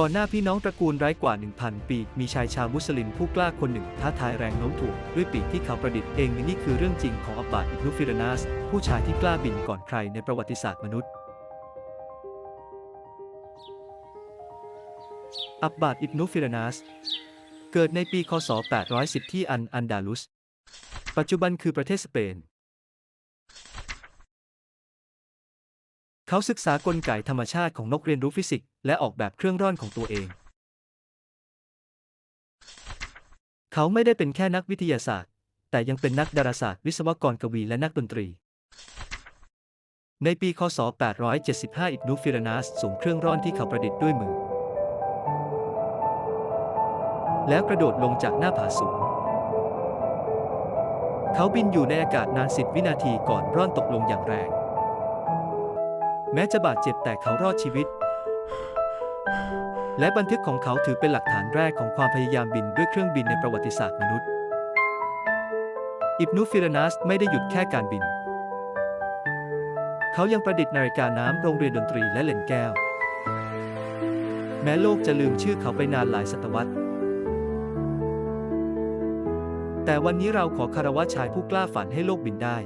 ก่อนหน้าพี่น้องตระกูลไร้กว่า 1,000 ปี มีชายชาวมุสลิมผู้กล้าคนหนึ่งท้าทายแรงโน้มถ่วงด้วยปีกที่เขาประดิษฐ์เองนี่คือเรื่องจริงของอับบาดอิบนุฟิรนาสผู้ชายที่กล้าบินก่อนใครในประวัติศาสตร์มนุษย์ อับบาดอิบนุฟิรนาสเกิดในปีคศ 810 ที่อันอันดาลุส ปัจจุบันคือประเทศสเปน เขาศึกษากลไกธรรมชาติของนกเรียนรู้ฟิสิกส์และออกแบบเครื่องร่อนของตัวเอง เขาไม่ได้เป็นแค่นักวิทยาศาสตร์ แต่ยังเป็นนักดาราศาสตร์ วิศวกรกวีและนักดนตรี ในปี คศ 875 อิบนุฟิรนาสส่งเครื่องร่อนที่เขาประดิษฐ์ด้วยมือ แล้วกระโดดลงจากหน้าผาสูง เขาบินอยู่ในอากาศนานสิบวินาทีก่อนร่อนตกลงอย่างแรง แม้จะบาดเจ็บแต่เขารอดชีวิต และบันทึกของเขาถือเป็นหลักฐานแรกของความพยายามบินด้วยเครื่องบินในประวัติศาสตร์มนุษย์ อิบนุฟิรนาสไม่ได้หยุดแค่การบิน เขายังประดิษฐ์นาฬิกาน้ำโรงเรียนดนตรีและเลนแก้ว แม้โลกจะลืมชื่อเขาไปนานหลายศตวรรษแต่วันนี้เราขอคารวะชายผู้กล้าฝันให้โลกบินได้